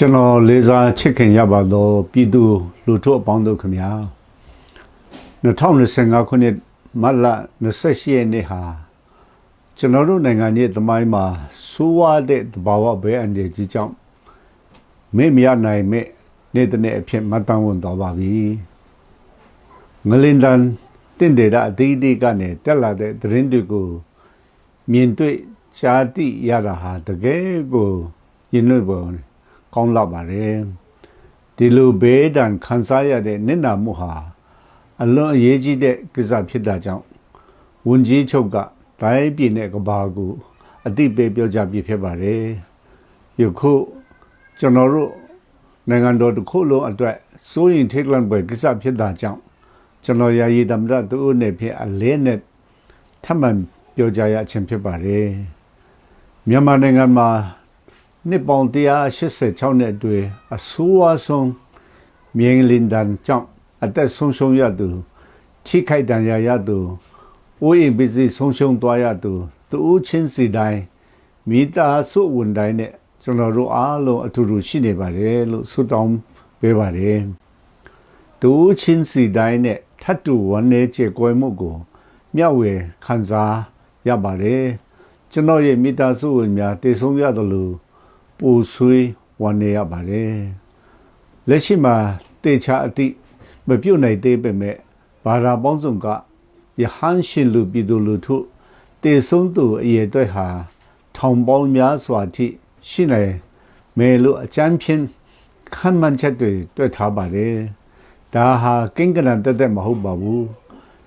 ကျွန်တော်လေးစားချစ်ခင်ရပါသောပြည်သူလူထုအပေါင်းတို့ခင်ဗျာ2025ခုနှစ်မတ်လ28ရက်နေ့ဟာကျွန်တော်တို့နိုင်ငံရဲ့သမိုင်းမှာဆိုးဝါးတဲ့တဘာဝဘဲအန်ဒီကြီးကြောင့်မေ့မရနိုင်မဲ့နေ့တစ်နေ့အဖြစ်မှတ်တမ်းဝင်တော်ပါပြီငလင်တန်တင့်တယ်အသေးသေးကနေတက်လာတဲ့သတင်းတွေကိုမြင်တွေ့ကြားသိရတာဟာတကယ်ကိုရင်နှွေ့ပေါ် ကောင်းလာပါတယ်ဒီလိုဘေးဒဏ်ခံစားရတဲ့နစ်နာမှုဟာအလွန်အရေးကြီးတဲ့ကိစ္စဖြစ်တာကြောင့်ဝန်ကြီးချုပ်ကတိုင်းပြည်နဲ့ကဘာကိုအတိပေးပြောကြားပြဖြစ်ပါတယ်ယခုကျွန်တော်တို့နိုင်ငံတော်တစ်ခုလုံးအတွက်စိုးရင်ထိတ်လန့်ပွဲကိစ္စဖြစ်တာကြောင့်ကျွန်တော်ယာယီသမ္မတသူ့နဲ့ဖြစ်အလဲနဲ့ထပ်မံပြောကြားရခြင်းဖြစ်ပါတယ်မြန်မာနိုင်ငံမှာ နှစ်ပေါင်း186နှစ်အတွင်းအဆိုးဝါးဆုံးမြေငလင်ဒန်ကြောင့်အသက်ဆုံးရှုံးရသူထိခိုက်ဒဏ်ရာရသူအိုးအိမ်ပစ္စည်းဆုံးရှုံးသွားရသူသူဦးချင်းစီတိုင်းမိသားစုဝန်တိုင်းနဲ့ကျွန်တော်တို့အားလုံးအထူးထူးရှိနေပါတယ်လို့ဆုတောင်းပေးပါတယ်သူဦးချင်းစီတိုင်းနဲ့ထပ်တူဝန်နေကျေကွယ်မှုကိုမျှဝေခံစားရပါတယ်ကျွန်တော်ရဲ့မိသားစုဝင်များတည်ဆုံးရသလို ပူဆွေးဝမ်းနေရပါတယ်လက်ရှိမှာတေချာအတိမပြုတ်နိုင်သေးပေမဲ့ဘာသာပေါင်းစုံကယဟန်ရှင်လူပြည်သူလူထုတေဆုံးသူအရေးအတွက်ဟာထောင်ပေါင်းများစွာထိရှိနေမယ်လို့အကြမ်းဖြင့်ခံမှန်းချက်တွေတွေ့ထားပါတယ်ဒါဟာကိန်းကနန်တက်တက်မဟုတ်ပါဘူး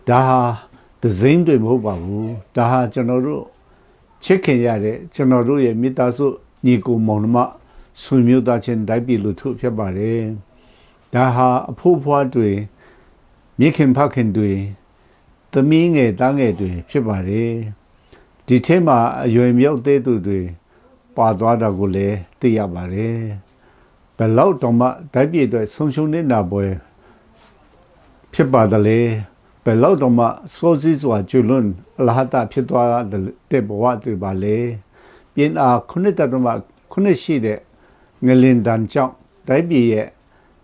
ဒါဟာဒဇင်းတွေမဟုတ်ပါဘူးဒါဟာကျွန်တော်တို့ချစ်ခင်ရတဲ့ကျွန်တော်တို့ရဲ့မိသားစု ညီကိုမောင်နှမဆွေမျိုးသားချင်းတိုက်ပြည်လူထုဖြစ်ပါတယ်ဒါဟာအဖို့ဖွားတွေမိခင်ဖခင်တွေသမီးငယ်သားငယ်တွေဖြစ်ပါတယ်ဒီထဲမှာအရွယ်မြောက်သေးသူတွေပါသွားတာကိုလည်းသိရပါတယ်ဘယ်လောက်တောင်မှတိုက်ပြည်အတွက်ဆုံးရှုံးနေတာပွဲဖြစ်ပါတယ်လေဘယ်လောက်တော့မှစောစည်းစွာကျွလွန်းအလဟတာဖြစ်သွားတဲ့ဘဝတွေပါလေ ပြင်းအားခုနှစ်တတမခုနှစ်ရှိတဲ့ငလင်တန်ကြောင့်တိုင်းပြည်ရဲ့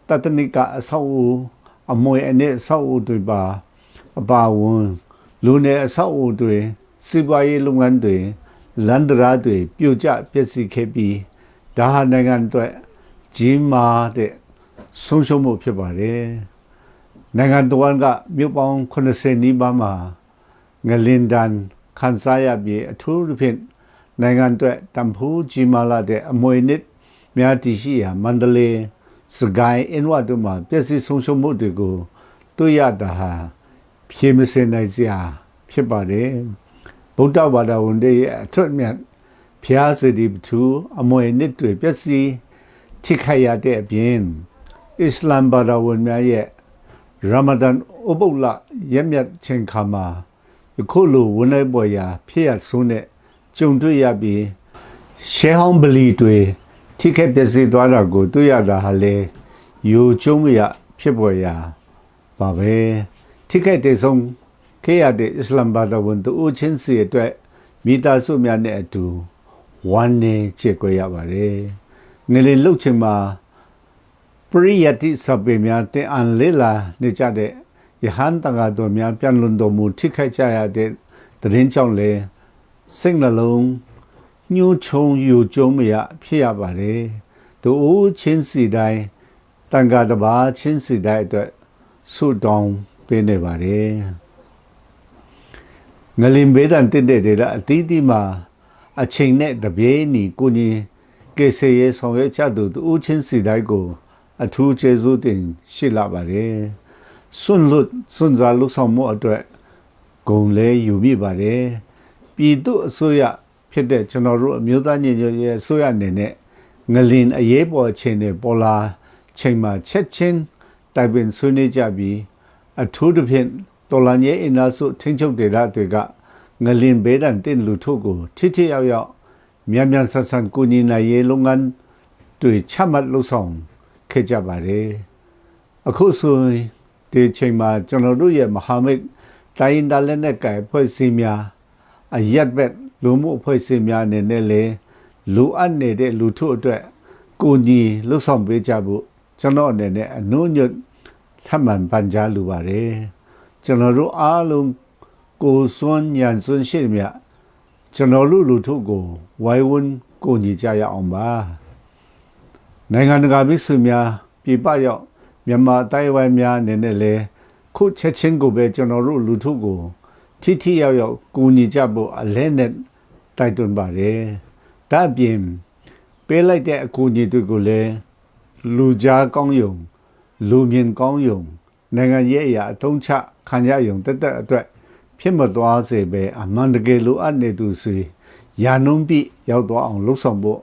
တတနိကအဆောက်အဦအမွေအနှစ်အဆောက်အဦတွေပါအပါဝန်လူနယ်အဆောက်အဦတွေစီးပွားရေးလုပ်ငန်းတွေလန်ဒရာတွေပြိုကျပျက်စီးခဲ့ပြီးဒါဟာနိုင်ငံအတွက်ကြီးမားတဲ့ဆုံးရှုံးမှုဖြစ်ပါတယ်နိုင်ငံတော်ကမြို့ပေါင်း80နီးပါးမှာငလင်ဒန်ခန်းစားရပြီးအထူးသဖြင့် နိုင်ငံအတွက်တန်ဖိုးကြီးမားလာတဲ့အမွေနှစ်များတည်ရှိရာမန္တလေးစကိုင်းအင်းဝတ်တို့မှာပျက်စီးဆုံးရှုံးမှုတွေကိုတွေ့ရတာဟာဖြေမစင်နိုင်စရာဖြစ်ပါတယ်ဗုဒ္ဓဘာသာဝင်တွေရဲ့အထွတ်မြတ်ဖျားစီဒီပထူအမွေနှစ်တွေပျက်စီးထိခိုက်ရတဲ့အပြင်အစ္စလမ်ဘာသာဝင်များရဲ့ရာမဒန်ဥပုလရက်မြတ်ချိန်ခါမှာအခုလိုဝန်လိုက်ပေါ်ရာဖြစ်ရဆိုးတဲ့ ကြုံတွေ့ရပြီးရှဲဟောင်းပလီတွေထိခိုက်ပျက်စီးသွားတာကိုတွေ့ရတာဟာလေယူကျုံးရဖြစ်ပေါ်ရာပါပဲထိခိုက်တဲ့ဆုံးခဲ့ရတဲ့အစ္စလမ်ဘာသာဝင်တို့ချင်းစီအတွက်မိသားစုများနဲ့အတူဝမ်းနေချေကြရပါတယ်ငလေလုတ်ချင်မှာပရိယတိစပေများတင်အန်လေလာနေကြတဲ့ယဟန်တန်ဃာတော်များပြန်လွန်တော်မူထိခိုက်ကြရတဲ့တရင်ကြောင့်လေ စိတ်နှလုံးညှိုးချုံယူကျုံမရဖြစ်ရပါတယ်သူချင်းစီတိုင်းတန်ဃာတပါချင်းစီတိုင်းအတွက်ဆုတောင်းပေးနေပါတယ်ငလင်ဘေးဒန်တင့်တဲ့တွေကအသီးသီးမှာအချိန်နဲ့တပြေးညီကိုကြီးကေဆေရဲဆောင်ရွက်ချသူသူချင်းစီတိုင်းကို အထူးကျေးဇူးတင်ရှိလာပါတယ်စွန့်လွတ်စွန့်စားလုပ်ဆောင်မှုအတွက်ဂုံလဲယူမိပါတယ် ပြည်သူအစိုးရဖြစ်တဲ့ကျွန်တော်တို့အမျိုးသားညီညွတ်ရေးအစိုးရအနေနဲ့ငလင်အရေးပေါ်ချိန်တွေပေါ်လာချိန်မှာချက်ချင်းတိုင်ပင်ဆွေးနွေးကြပြီးအထူးသဖြင့်တော်လန်ရဲ့အင်အားစုထိန်းချုပ်ဒေသတွေကငလင်ဘေးဒဏ်တင်လူထုကိုထိထိရောက်ရောက်မြန်မြန်ဆန်ဆန်ကူညီနိုင်ရေးလုပ်ငန်းတွေချမှတ်လုပ်ဆောင်ခဲ့ကြပါတယ်အခုဆိုရင်ဒီချိန်မှာကျွန်တော်တို့ရဲ့မဟာမိတ်တိုင်းဒါလက်နဲ့ကြိုင်ဖွဲ့စည်းများ အရက်ဘက်လူမှုအဖွဲ့အစည်းများအနေနဲ့လည်းလူအပ်နေတဲ့လူထုအတွက်ကိုညီလှုပ်ဆောင်ပေးကြဖို့ကျွန်တော်အနေနဲ့အနှုံညွတ်ထပ်မံပန်ကြားလိုပါတယ်ကျွန်တော်တို့အားလုံးကိုစွန်းညံစွန်းရှိမြကျွန်တော်လူလူထုကိုဝိုင်းဝန်းကိုညီကြရအောင်ပါနိုင်ငံတကာမိတ်ဆွေများပြည်ပရောက်မြန်မာတိုင်းဝိုင်းများအနေနဲ့လည်းခုချက်ချင်းကိုပဲကျွန်တော်တို့လူထုကို ထိထိရောက်ရောက်ကိုညီကြဖို့အလဲနဲ့တိုက်တွန်းပါတယ်ဒါအပြင်ပေးလိုက်တဲ့အကူအညီတွေကိုလည်းလူကြားကောင်းယုံလူမြင်ကောင်းယုံနိုင်ငံရဲ့အရာအထုံးချခံရယုံတက်တက်အတွက်ဖြစ်မသွားစေပဲအမှန်တကယ်လိုအပ်နေသူစီယာနုံးပြရောက်သွားအောင်လှုပ်ဆောင်ဖို့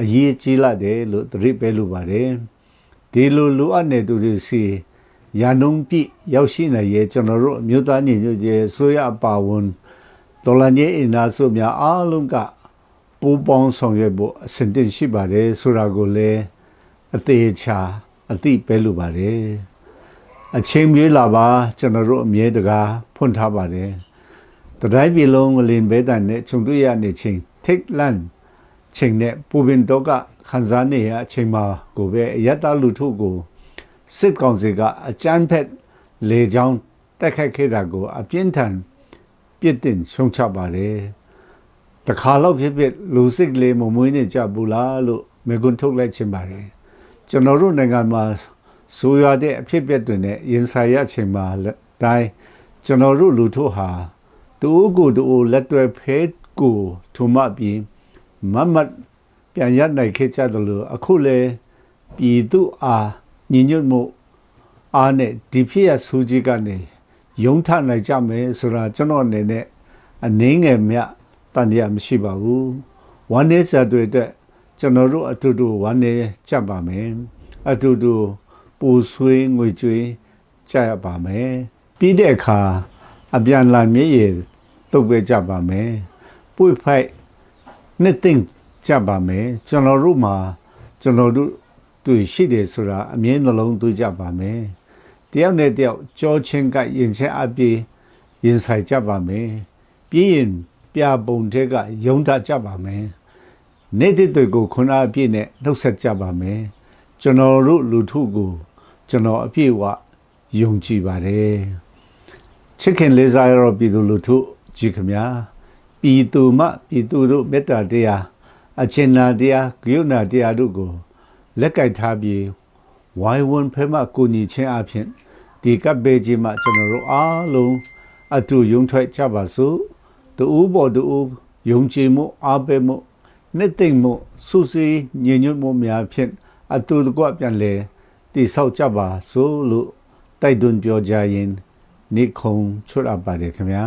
အရေးကြီးလာတယ်လို့သတိပေးလိုပါတယ်ဒီလိုလိုအပ်နေသူတွေစီ ယာနုံးပြရောက်ရှိနေရဲ့ကျွန်တော်တို့အမျိုးသားညီညွတ်ရေးဆိုရအပါဝန်ဒေါ်လာညေအင်နာစုများအားလုံးကပူပေါင်းဆောင်ရွက်ဖို့အစဉ်တင်ရှိပါတယ်ဆိုတာကိုလည်းအသေးချာအသိပေးလိုပါတယ်အချိန်မြေးလာပါကျွန်တော်တို့အမြဲတကားဖွင့်ထားပါတယ်တတိုင်းပြည်လုံးကိုလင်ဘဲတန်နဲ့ခြုံတွေ့ရနေချင်း take land ချိန်နဲ့ပူပင်တော့ကခန်းစားနေရအချိန်မှာကိုပဲအယက်တလူထုကို စစ်ကောင်စီကအကြမ်းဖက်လေကြောင်းတက်ခတ်ခဲ့တာကို အပြင်းထန်ပြစ်တင်ရှုံချပါတယ်တခါတော့ဖြစ်ဖြစ်လူစစ်ကလေးမမွေးနေကြဘူးလားလို့မေကွန်းထုတ်လိုက်ခြင်းပါတယ်ကျွန်တော်တို့နိုင်ငံမှာဆိုရတဲ့အဖြစ်အပျက်တွေနဲ့ရင်ဆိုင်ရခြင်းမှာတိုင်းကျွန်တော်တို့လူထုဟာတူကိုတူလက်တွဲဖဲကိုထုံမပြီးမမတ်ပြန်ရနိုင်ခဲ့ကြတယ်လို့အခုလေပြည်သူအား ညီညွတ်မှုအားနဲ့ဒီဖြစ်ရဆူကြီးကနေယုံထနိုင်ကြမယ်ဆိုတာကျွန်တော်အနေနဲ့အနည်းငယ်မြတန်တရားမရှိပါဘူးဝမ်းနည်းစရာတွေအတွက်ကျွန်တော်တို့အတူတူဝမ်းနည်းကြပါမယ်အတူတူပူဆွေးငွေကြွေးကြရပါမယ်ပြီးတဲ့အခါအပြန်လာမြေရည်တုတ်ပဲကြပါမယ်ပွေဖိုက်နှစ်သိမ့်ကြပါမယ်ကျွန်တော်တို့မှာကျွန်တော်တို့ တွေ့ရှိတယ်ဆိုတာအမြဲနှလုံးသွင်းကြပါမယ်တယောက်နဲ့တယောက်ကြောချင်းကရင်ချင်းအပြေးရင်ဆိုင်ကြပါမယ်ပြီးရင်ပြပုံတဲ့ကယုံတကြပါမယ်နေတဲ့တွေကိုခုနအပြည့်နဲ့နှုတ်ဆက်ကြပါမယ်ကျွန်တော်တို့လူထုကို ကျွန်တော်အပြည့်ဝယုံကြည်ပါတယ်ချစ်ခင်လေးစားရတော့ပြည်သူလူထုကြည်ခမညာပြည်သူမှပြည်သူတို့မေတ္တာတရားအချင်းနာတရားဂယုဏတရားတို့ကို လက်ကင်ထားပြီးဝိုင်းဝန်းဖဲမှကိုညီချင်းအဖြစ်ဒီကပ်ဘေးကြီးမှာကျွန်တော်တို့အားလုံးအတူယုံထွက်ကြပါစို့တူဘောတူယုံကြည်မှုအားပေးမှုနှစ်သိမ့်မှုစုစည်းညီညွတ်မှုများဖြင့်အတူတကွပြန်လဲတိဆောက်ကြပါစို့လို့တိုက်တွန်းပြောကြရင်နိခုံချွတ်အပ်ပါတယ်ခင်ဗျာ